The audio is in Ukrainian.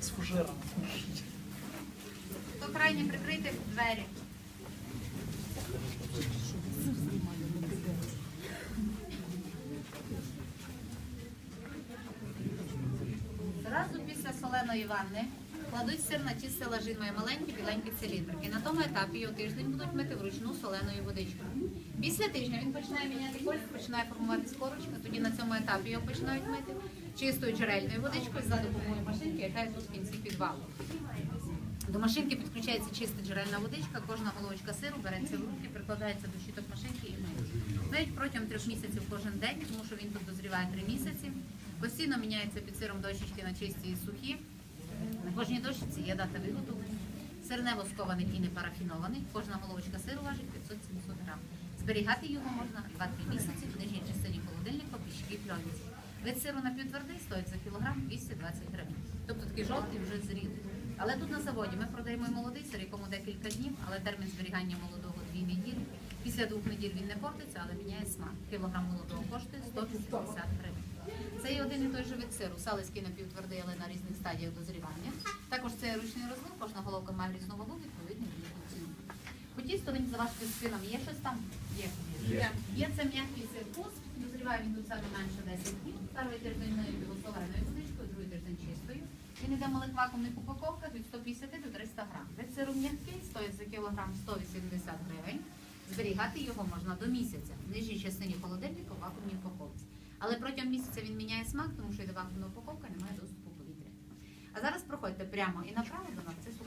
З фужером. Хто крайне прикрити двері? Зразу після соленої ванни кладуть сир на ті силажиною маленькі біленькі циліндрики. На тому етапі його тиждень будуть мити вручну соленою водичкою. Після тижня він починає міняти колір, починає формуватися корочка, тоді на цьому етапі його починають мити чистою джерельною водичкою за допомогою машинки, яка є тут в кінці підвалу. До машинки підключається чиста джерельна водичка, кожна головочка сиру береться в руки, прикладається до щиток машинки і миють. Миють протягом трьох місяців кожен день, тому що він тут дозріває три місяці. Постійно міняється під сиром дощечки на чисті і сухі. На кожній дощиці є дата виготовлення. Сир не і не парафінований. Кожна головочка сиру важить 500-700 грам. Зберігати його можна 2-3 місяці в нижній частині холодильника пічкій пленці. Вид сиру напівтвердий стоїть за кілограм 220 гривень. Тобто такий жовтий вже зрілий. Але тут на заводі ми продаємо молодий сир, якому декілька днів, але термін зберігання молодого дві неділі. Після двох неділь він не портиться, але міняє смак. Кілограм молодого коштує 180 гривень. Це є один і той же вид сиру, салицький напівтвердий, але на різних стадіях дозрівання. Також це ручний розлив, кожна головка має різну вагу, відповідно різну ціну. По тісту він за вашим спином є щось там? Є. Є, є це м'який сир кус, дозріває він тут саме менше 10 днів. Перший тиждень соленою водичкою, другий тиждень чистою. Він йде в малих вакуумних упаковках від 150 до 300 грам. Вид сиру м'який стоїть за кілограм 180 гривень. Зберігати його можна до місяця в нижній частині холодильника в вакуумній упаковці. Але протягом місяця він міняє смак, тому що йде вакуумна упаковка, немає доступу проходьте прямо і направо до нарцису